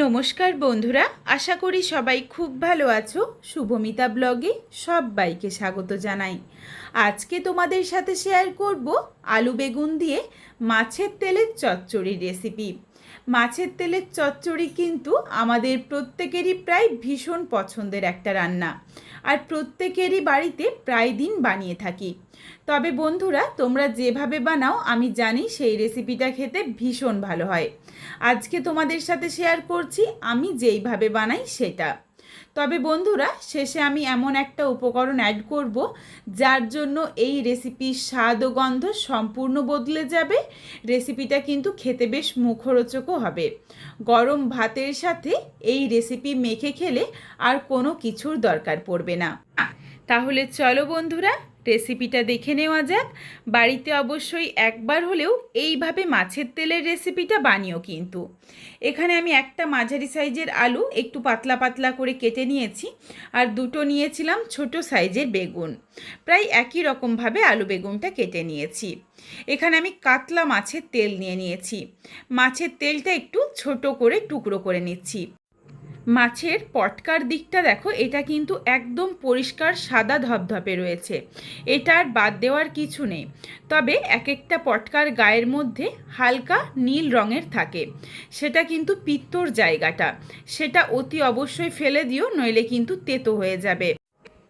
নমস্কার বন্ধুরা, আশা করি সবাই খুব ভালো আছো। শুভমিতা ব্লগে সবাইকে স্বাগত জানাই। আজকে তোমাদের সাথে শেয়ার করব আলু বেগুন দিয়ে মাছের তেলের চচ্চড়ি রেসিপি মাছের তেলের চচ্চড়ি কিন্তু আমাদের প্রত্যেকেরই প্রায় ভীষণ পছন্দের একটা রান্না। আর প্রত্যেকেরই বাড়িতে প্রায় দিন বানিয়ে থাকি। তবে বন্ধুরা, তোমরা যেভাবে বানাও, আমি জানি সেই রেসিপিটা খেতে ভীষণ ভালো হয়। আজকে তোমাদের সাথে শেয়ার করছি, আমি যেইভাবে বানাই সেটা। তবে বন্ধুরা, শেষে আমি এমন একটা উপকরণ অ্যাড করব, যার জন্য এই রেসিপির স্বাদ ও গন্ধ সম্পূর্ণ বদলে যাবে। রেসিপিটা কিন্তু খেতে বেশ মুখরোচকও হবে। গরম ভাতের সাথে এই রেসিপি মেখে খেলে আর কোনো কিছুর দরকার পড়বে না। তাহলে চলো বন্ধুরা রেসিপিটা দেখে নেওয়া যাক। বাড়িতে অবশ্যই একবার হলেও এইভাবে মাছের তেলের রেসিপিটা বানিও কিন্তু। এখানে আমি একটা মাঝারি সাইজের আলু একটু পাতলা পাতলা করে কেটে নিয়েছি আর দুটো নিয়েছিলাম ছোট সাইজের বেগুন। প্রায় একই রকমভাবে আলু বেগুনটা কেটে নিয়েছি। এখানে আমি কাতলা মাছের তেল নিয়ে নিয়েছি। মাছের তেলটা একটু ছোট করে টুকরো করে নিচ্ছি। মাছের পটকার দিকটা দেখো, এটা কিন্তু একদম পরিষ্কার সাদা ধপধপে রয়েছে। এটা আর বাদ দেওয়ার কিছু নেই। তবে এক একটা পটকার গায়ের মধ্যে হালকা নীল রঙের থাকে। সেটা কিন্তু পিত্তর জায়গাটা। সেটা অতি অবশ্যই ফেলে দিও, নইলে কিন্তু তেতো হয়ে যাবে।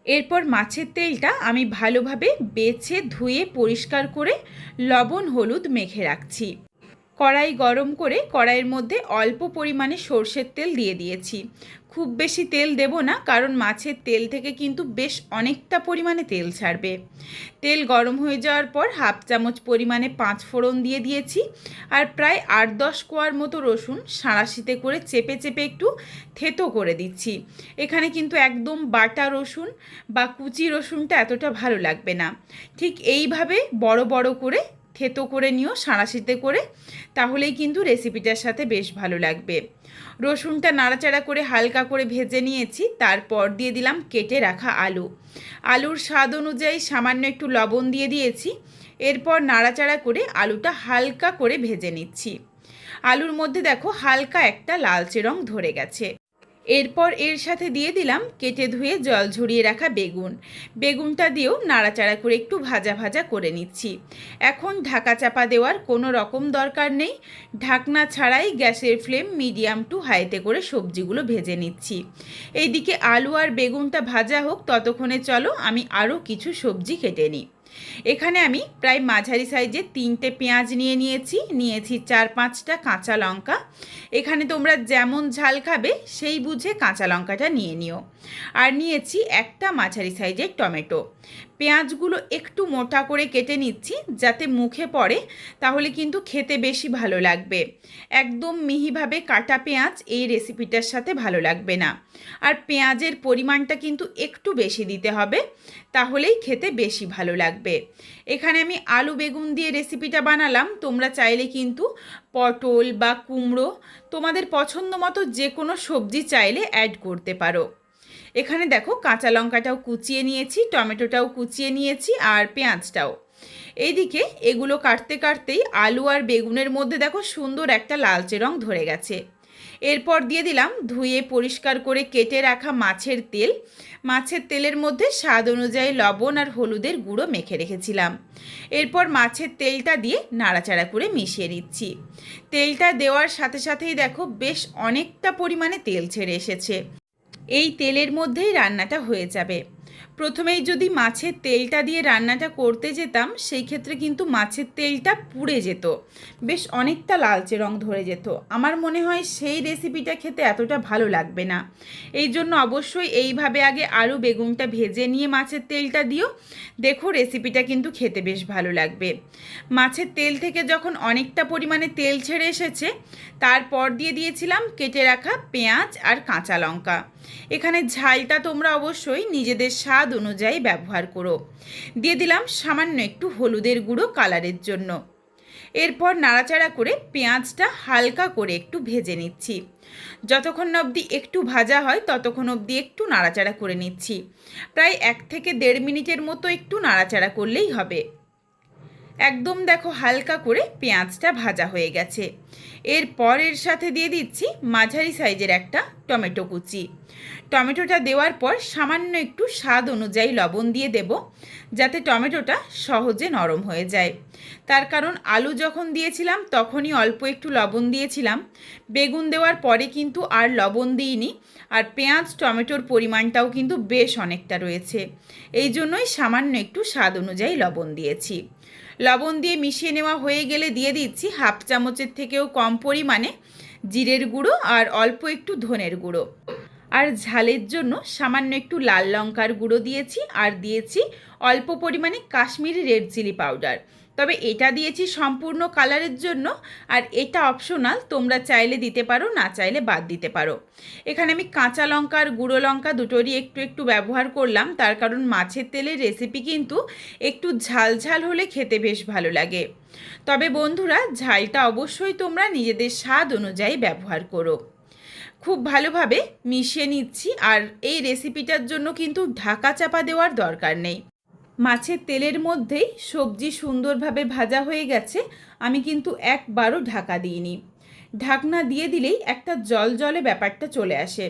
এরপর মাছের তেলটা আমি ভালোভাবে বেছে ধুয়ে পরিষ্কার করে লবণ হলুদ মেখে রাখছি। কড়াই গরম করে কড়াইয়ের মধ্যে অল্প পরিমাণে সর্ষের তেল দিয়ে দিয়েছি। খুব বেশি তেল দেব না, কারণ মাছের তেল থেকে কিন্তু বেশ অনেকটা পরিমাণে তেল ছাড়বে। তেল গরম হয়ে যাওয়ার পর হাফ চামচ পরিমাণে পাঁচ ফোড়ন দিয়ে দিয়েছি আর প্রায় আট দশ কোয়ার মতো রসুন সাঁড়াশিতে করে চেপে চেপে একটু থেতো করে দিচ্ছি। এখানে কিন্তু একদম বাটা রসুন বা কুচি রসুনটা এতটা ভালো লাগবে না। ঠিক এইভাবে বড় বড় করে থেতো করে নিও সাঁড়াশিতে করে, তাহলেই কিন্তু রেসিপিটার সাথে বেশ ভালো লাগবে। রসুনটা নাড়াচাড়া করে হালকা করে ভেজে নিয়েছি, তারপর দিয়ে দিলাম কেটে রাখা আলু। আলুর স্বাদ অনুযায়ী সামান্য একটু লবণ দিয়ে দিয়েছি, এরপর নাড়াচাড়া করে আলুটা হালকা করে ভেজে নিচ্ছি। আলুর মধ্যে দেখো হালকা একটা লালচে রং ধরে গেছে। এরপর এর সাথে দিয়ে দিলাম কেটে ধুয়ে জল ঝরিয়ে রাখা বেগুন। বেগুনটা দিয়েও নাড়াচাড়া করে একটু ভাজা ভাজা করে নিচ্ছি। এখন ঢাকা চাপা দেওয়ার কোনো রকম দরকার নেই। ঢাকনা ছাড়াই গ্যাসের ফ্লেম মিডিয়াম টু হাইতে করে সবজিগুলো ভেজে নিচ্ছি। এইদিকে আলু আর বেগুনটা ভাজা হোক, ততক্ষণে চলো আমি আরও কিছু সবজি কেটে নিই। এখানে আমি প্রায় মাঝারি সাইজের তিনটে পেঁয়াজ নিয়ে নিয়েছি নিয়েছি চার পাঁচটা কাঁচা লঙ্কা। এখানে তোমরা যেমন ঝাল খাবে, সেই বুঝে কাঁচা লঙ্কাটা নিয়ে নিও। আর নিয়েছি একটা মাঝারি সাইজের টমেটো। পেঁয়াজগুলো একটু মোটা করে কেটে নিচ্ছি, যাতে মুখে পড়ে, তাহলে কিন্তু খেতে বেশি ভালো লাগবে। একদম মিহিভাবে কাটা পেঁয়াজ এই রেসিপিটার সাথে ভালো লাগবে না। আর পেঁয়াজের পরিমাণটা কিন্তু একটু বেশি দিতে হবে, তাহলেই খেতে বেশি ভালো লাগবে। এখানে আমি আলু বেগুন দিয়ে রেসিপিটা বানালাম, তোমরা চাইলে কিন্তু পটল বা কুমড়ো, তোমাদের পছন্দ মতো যে কোনো সবজি চাইলে অ্যাড করতে পারো। এখানে দেখো কাঁচা লঙ্কাটাও কুচিয়ে নিয়েছি, টমেটোটাও কুচিয়ে নিয়েছি আর পেঁয়াজটাও। এইদিকে এগুলো কাটতে কাটতেই আলু আর বেগুনের মধ্যে দেখো সুন্দর একটা লালচে রং ধরে গেছে। এরপর দিয়ে দিলাম ধুয়ে পরিষ্কার করে কেটে রাখা মাছের তেল। মাছের তেলের মধ্যে স্বাদ অনুযায়ী লবণ আর হলুদের গুঁড়ো মেখে রেখেছিলাম। এরপর মাছের তেলটা দিয়ে নাড়াচাড়া করে মিশিয়ে নিচ্ছি। তেলটা দেওয়ার সাথে সাথেই দেখো বেশ অনেকটা পরিমাণে তেল ছেড়ে এসেছে। এই তেলের মধ্যেই রান্নাটা হয়ে যাবে। প্রথমেই যদি মাছের তেলটা দিয়ে রান্নাটা করতে যেতাম, সেই ক্ষেত্রে কিন্তু মাছের তেলটা পুড়ে যেত। বেশ অনেকটা লালচে রং ধরে যেত। আমার মনে হয় সেই রেসিপিটা খেতে এতটা ভালো লাগবে না। এই জন্য অবশ্যই এইভাবে আগে আলু বেগুনটা ভেজে নিয়ে মাছের তেলটা দিও। দেখো রেসিপিটা কিন্তু খেতে বেশ ভালো লাগবে। মাছের তেল থেকে যখন অনেকটা পরিমাণে তেল ছেড়ে এসেছে, তারপর দিয়ে দিয়েছিলাম কেটে রাখা পেঁয়াজ আর কাঁচা লঙ্কা। এখানে ঝালটা তোমরা অবশ্যই নিজেদের স্বাদ অনুযায়ী ব্যবহার করো। দিয়ে দিলাম সামান্য একটু হলুদের গুঁড়ো কালারের জন্য। এরপর নাড়াচাড়া করে পেঁয়াজটা হালকা করে একটু ভেজে নিচ্ছি। যতক্ষণ অবধি একটু ভাজা হয়, ততক্ষণ অবধি একটু নাড়াচাড়া করে নিচ্ছি। প্রায় এক থেকে দেড় মিনিটের মতো একটু নাড়াচাড়া করলেই হবে। একদম দেখো হালকা করে পেঁয়াজটা ভাজা হয়ে গেছে। এর সাথে দিয়ে দিচ্ছি মাঝারি সাইজের একটা টমেটো কুচি। টমেটোটা দেওয়ার পর সামান্য একটু স্বাদ অনুযায়ী লবণ দিয়ে দেব, যাতে টমেটোটা সহজে নরম হয়ে যায়। তার কারণ আলু যখন দিয়েছিলাম তখনই অল্প একটু লবণ দিয়েছিলাম। বেগুন দেওয়ার পরে কিন্তু আর লবণ দিইনি, আর পেঁয়াজ, টমেটোর পরিমাণটাও কিন্তু বেশ অনেকটা রয়েছে। এই জন্যই সামান্য একটু স্বাদ অনুযায়ী লবণ দিয়েছি। লবণ দিয়ে মিশিয়ে নেওয়া হয়ে গেলে দিয়ে দিচ্ছি হাফ চামচের থেকেও কম পরিমাণে জিরের গুঁড়ো আর অল্প একটু ধনের গুঁড়ো। আর ঝালের জন্য সামান্য একটু লাল লঙ্কার গুঁড়ো দিয়েছি আর দিয়েছি অল্প পরিমাণে কাশ্মীরি রেড চিলি পাউডার। তবে এটা দিয়েছি সম্পূর্ণ কালারের জন্য, আর এটা অপশনাল তোমরা চাইলে দিতে পারো, না চাইলে বাদ দিতে পারো। এখানে আমি কাঁচা লঙ্কা আর গুঁড়ো লঙ্কা দুটোরই একটু একটু ব্যবহার করলাম, তার কারণ মাছের তেলের রেসিপি কিন্তু একটু ঝাল ঝাল হলে খেতে বেশ ভালো লাগে। তবে বন্ধুরা, ঝালটা অবশ্যই তোমরা নিজেদের স্বাদ অনুযায়ী ব্যবহার করো। খুব ভালোভাবে মিশিয়ে নিচ্ছি, আর এই রেসিপিটার জন্য কিন্তু ঢাকা চাপা দেওয়ার দরকার নেই। মাছের তেলের মধ্যেই সবজি সুন্দরভাবে ভাজা হয়ে গেছে, আমি কিন্তু একবারও ঢাকা দিইনি। ঢাকনা দিয়ে দিলেই একটা জল জলে ব্যাপারটা চলে আসে।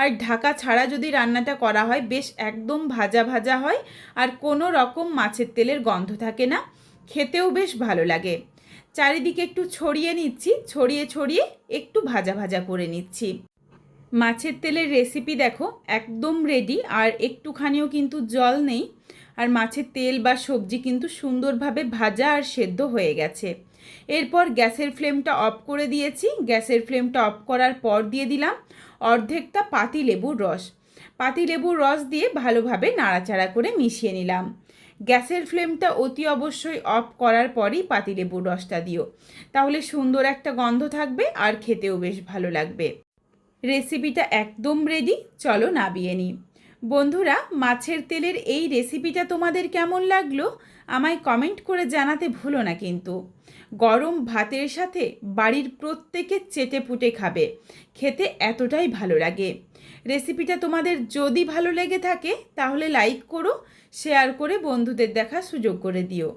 আর ঢাকা ছাড়া যদি রান্নাটা করা হয়, বেশ একদম ভাজা ভাজা হয় আর কোনো রকম মাছের তেলের গন্ধ থাকে না। খেতেও বেশ ভালো লাগে। চারিদিকে একটু ছড়িয়ে নিচ্ছি, ছড়িয়ে ছড়িয়ে একটু ভাজা ভাজা করে নিচ্ছি। মাছের তেলের রেসিপি দেখো, একদম রেডি আর একটুখানিও কিন্তু জল নেই। আর মাছের তেল বা সবজি কিন্তু সুন্দরভাবে ভাজা আর সেদ্ধ হয়ে গেছে। এরপর গ্যাসের ফ্লেমটা অফ করে দিয়েছি। গ্যাসের ফ্লেমটা অফ করার পর দিয়ে দিলাম অর্ধেকটা পাতি লেবুর রস। পাতি লেবুর রস দিয়ে ভালোভাবে নাড়াচাড়া করে মিশিয়ে নিলাম। গ্যাসের ফ্লেমটা অতি অবশ্যই অফ করার পরই পাতিলেবুর রসটা দিও। তাহলে সুন্দর একটা গন্ধ থাকবে আর খেতেও বেশ ভালো লাগবে। রেসিপিটা একদম রেডি, চলো নাবিয়ে নিই। বন্ধুরা, মাছের তেলের এই রেসিপিটা তোমাদের কেমন লাগল? আমায় কমেন্ট করে জানাতে ভুলো না কিন্তু। গরম ভাতের সাথে বাড়ির প্রত্যেকে চেটে পুটে খাবে। খেতে এতটাই ভালো লাগে। রেসিপিটা তোমাদের যদি ভালো লেগে থাকে, তাহলে লাইক করো শেয়ার করে বন্ধুদের দেখা সুযোগ করে দিও।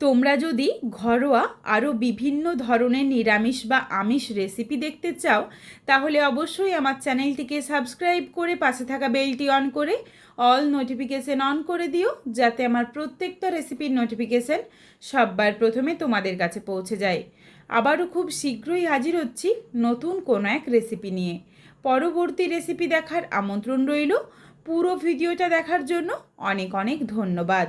তোমরা যদি ঘরোয়া আরও বিভিন্ন ধরনের নিরামিষ বা আমিষ রেসিপি দেখতে চাও, তাহলে অবশ্যই আমার চ্যানেলটিকে সাবস্ক্রাইব করে পাশে থাকা বেলটি অন করে অল নোটিফিকেশন অন করে দিও, যাতে আমার প্রত্যেকটা রেসিপির নোটিফিকেশন সববার প্রথমে তোমাদের কাছে পৌঁছে যায়। আবারও খুব শীঘ্রই হাজির হচ্ছি নতুন কোনো এক রেসিপি নিয়ে। পরবর্তী রেসিপি দেখার আমন্ত্রণ রইল। পুরো ভিডিওটা দেখার জন্য অনেক অনেক ধন্যবাদ।